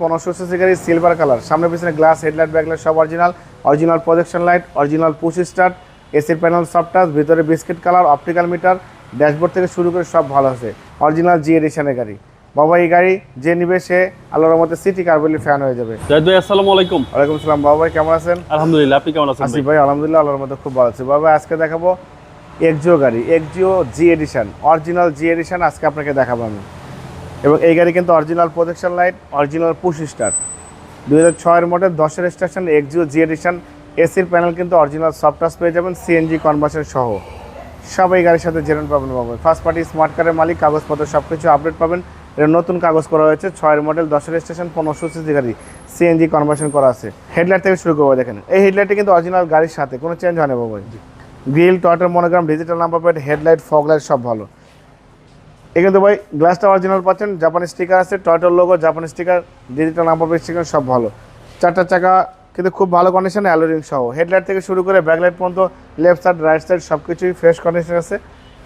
পনেরোশো সিসি গাড়ি silver colour সামনে পিছনে গ্লাস হেডলাইট ব্যাকলাইট সব original original projection light original push start এসির প্যানেল সব টাচ ভিতরে biscuit colour optical meter dashboard থেকে শুরু করে সব ভালো আছে। অরিজিনাল জি এডিশনের গাড়ি। বাবা এই গাড়ি যে নিবে সে আল্লাহর মধ্যে সিটি কার বলে ফ্যান হয়ে যাবে। জাহিদ ভাই আসসালামু আলাইকুম। ওয়ালাইকুম সালাম। বাবা ভাই কেমন আছেন? আলহামদুলিল্লাহ আপনি কেমন আছেন ভাই? আলহামদুলিল্লাহ আল্লাহর মধ্যে খুব ভালো আছে। বাবা আজকে দেখাবো এক্সিও গাড়ি Axio G edition original G edition আজকে আপনাকে দেখাবো আমি। এবং এই গাড়ি কিন্তু original protection light original push start দুই হাজার ছয়ের মডেল, দশের স্টেশন এক্সিও জি এডিশন এসির প্যানেল কিন্তু অরিজিনাল সফটওয়্যার পেয়ে যাবেন সিএনজি কনভার্সন সহ। সব এই গাড়ির সাথে জেনুইন পাবেন বাবু ফার্স্ট পার্টি স্মার্ট কারের মালিক, কাগজপত্র সব কিছু আপডেট পাবেন। এটা নতুন কাগজ করা হয়েছে, ছয়ের মডেল, দশের স্টেশন পনেরোশো সিসি গাড়ি। সিএনজি কনভার্সন করা আছে। হেডলাইট থেকে শুরু করব দেখেন। এই হেডলাইটটা কিন্তু অরিজিনাল গাড়ির সাথে, কোনো চেঞ্জ হয় না বাবু grill টয়টার monogram digital number plate headlight foglight সব ভালো। কিন্তু ভাই গ্লাসটা অরিজিনাল পাচ্ছেন জাপানি স্টিকার আছে টয়টার লোগো জাপানি sticker digital number plate sticker সব ভালো। চারটা চাকা কিন্তু খুব ভালো কন্ডিশনে অ্যালোরিং সহ। হেডলাইট থেকে শুরু করে ব্যাকলাইট পর্যন্ত লেফট সাইড রাইট সাইড সব কিছুই ফ্রেশ কন্ডিশন আছে।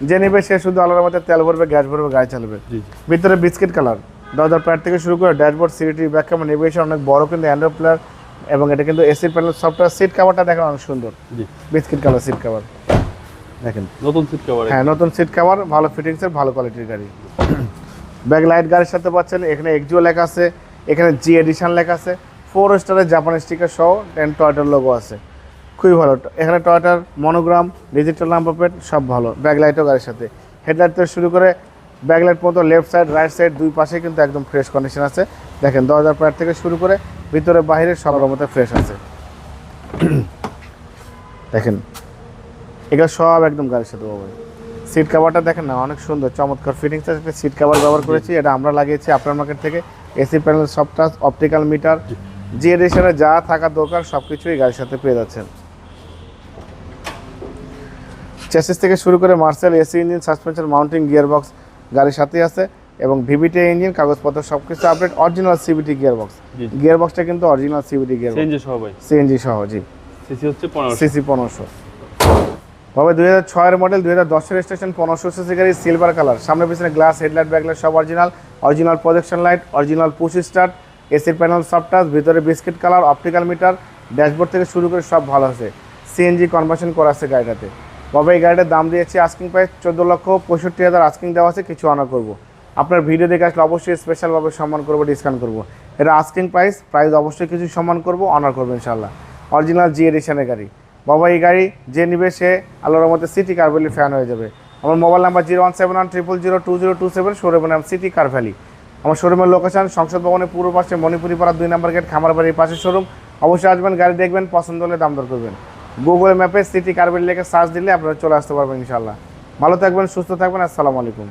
যে নেবে সে শুধু আলাদা মধ্যে তেল ভরবে গ্যাস ভরবে গাড়ি চালাবে। ভিতরে বিস্কিট কালার দরজার প্যাড থেকে শুরু করে ড্যাশবোর্ড সিটি ব্যাক ক্যামেরা নেভিগেশন অনেক বড় কিন্তু অ্যান্ড্রয়েড প্লেয়ার এবং এটা কিন্তু এসি প্যানেল সফটওয়্যার সিট কাভারটা দেখেন অনেক সুন্দর। বিস্কিট কালার সিট কাভার দেখেন। নতুন সিট কভার হ্যাঁ নতুন সিট কাভার ভালো ফিটিংসের ভালো কোয়ালিটির গাড়ি। ব্যাক লাইট গাড়ির সাথে পাচ্ছেন এখানে এক্সিও লেখা আছে এখানে জি এডিশন লেখা আছে ফোর স্টারের জাপানি স্টিকার সহ টেন টয়টার লোগো আছে। খুবই ভালো। এখানে টয়টার মনোগ্রাম ডিজিটাল নাম্বার প্লেট সব ভালো। ব্যাক লাইটও গাড়ির সাথে। হেডলাইট থেকে শুরু করে ব্যাক লাইট পর্যন্ত লেফট সাইড রাইট সাইড দুই পাশে কিন্তু একদম ফ্রেশ কন্ডিশন আছে। দেখেন দরজার প্যাড থেকে শুরু করে ভিতরে বাইরে সব মতো ফ্রেশ আছে। দেখেন এগুলো সব একদম গাড়ির সাথে পাবো সিট কাভারটা দেখেন না অনেক সুন্দর চমৎকার ফিটিংস আছে একটা সিট কাভার ব্যবহার করেছি এটা আমরা লাগিয়েছি আপনার মার্কেট থেকে এসি প্যানেল সব টাচ অপটিক্যাল মিটার যে এডিশনে যা থাকা দরকার সব কিছুই গাড়ির সাথে পেয়ে যাচ্ছেন। চেসিস থেকে শুরু করে Marcel AC engine suspension mounting gear box গাড়ির সাথেই আছে এবং ভিভিটি ইঞ্জিন কাগজপত্র সব কিছু update original CVT gear box gear বক্সটা কিন্তু অরিজিনাল সিবিটি গিয়ার চেঞ্জে সহ ভাই। সিএনজি সহ জি। সিসি হচ্ছে পনেরো সিসি পনেরোশো। তবে দুই হাজার ছয়ের মডেল দুই হাজার দশের স্টেশন পনেরোশো সিসি গাড়ি সিলভার কালার সামনে পিছনে গ্লাস হেডলাইট ব্যাকলাইট সব original original projection light original push start এসির প্যানেল সব টাচ ভিতরে biscuit colour optical meter dashboard থেকে শুরু করে সব ভালো আছে। সিএনজি কনভার্সন করা আছে গাড়িটাতে। তবে এই গাড়িটার দাম দিয়েছি আস্কিং প্রাইস চোদ্দ লক্ষ পঁয়ষট্টি হাজার। আস্কিং দেওয়া আছে, কিছু অনার করব। আপনার ভিডিও দেখে আসলে অবশ্যই স্পেশালভাবে সম্মান করব ডিসকাউন্ট করব। এটা আস্কিং প্রাইস প্রাইস অবশ্যই কিছু সম্মান করব অনার করব ইনশাল্লাহ অরিজিনাল জি এডিশনের গাড়ি। বাবা এই গাড়ি যে নিবে সে আল্লাহর মধ্যে সিটি কার ভ্যালি ফ্যান হয়ে যাবে। আমার mobile number zero one seven one triple zero two zero two seven শোরুমের নাম সিটি কার ভ্যালি আমার শোরুমের লোকেশন সংসদ ভবনের পূর্ব পাশে মণিপুরি পাড়া দুই নম্বর গেট খামারবাড়ির পাশে শোরুম অবশ্যই আসবেন, গাড়ি দেখবেন, পছন্দ হলে দাম দর করবেন। গুগল ম্যাপে সিটি কার ভ্যালি লেখে সার্চ দিলে আপনারা চলে আসতে পারবেন ইনশাল্লাহ ভালো থাকবেন, সুস্থ থাকবেন, আসসালামু আলাইকুম।